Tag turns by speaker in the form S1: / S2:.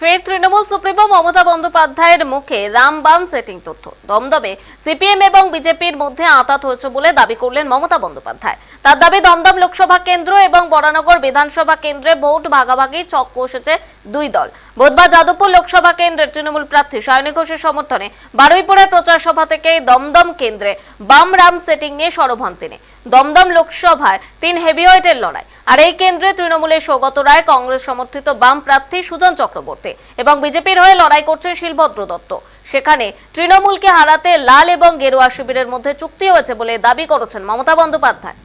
S1: ফের তৃণমূল সুপ্রিমো মমতা বন্দ্যোপাধ্যায়ের মুখে রামবাম সেটিং তথ্য। দমদমে সিপিএম এবং বিজেপির মধ্যে আঁতাত হয়েছে বলে দাবি করলেন মমতা বন্দ্যোপাধ্যায়। তার দাবি, দমদম লোকসভা কেন্দ্র এবং বরানগর বিধানসভা কেন্দ্রে ভোট ভাগাভাগি চক কষেছে দুই দল। বুধবার যাদবপুর লোকসভা কেন্দ্রের তৃণমূল প্রার্থী সায়নী ঘোষের সমর্থনে বারুইপুরের প্রচার সভা থেকে দমদম কেন্দ্রে বাম রাম সেটিং নিয়ে সরব তিনি। দমদম লোকসভায় তিন হেভিওয়েটের লড়াই। আর এই কেন্দ্রে তৃণমূলের সৌগত রায়, কংগ্রেস সমর্থিত বাম প্রার্থী সুজন চক্রবর্তী এবং বিজেপির হয়ে লড়াই করছেন শিলভদ্র দত্ত। সেখানে তৃণমূলকে হারাতে লাল এবং গেরুয়া শিবিরের মধ্যে চুক্তি হয়েছে বলে দাবি করেছেন মমতা বন্দ্যোপাধ্যায়।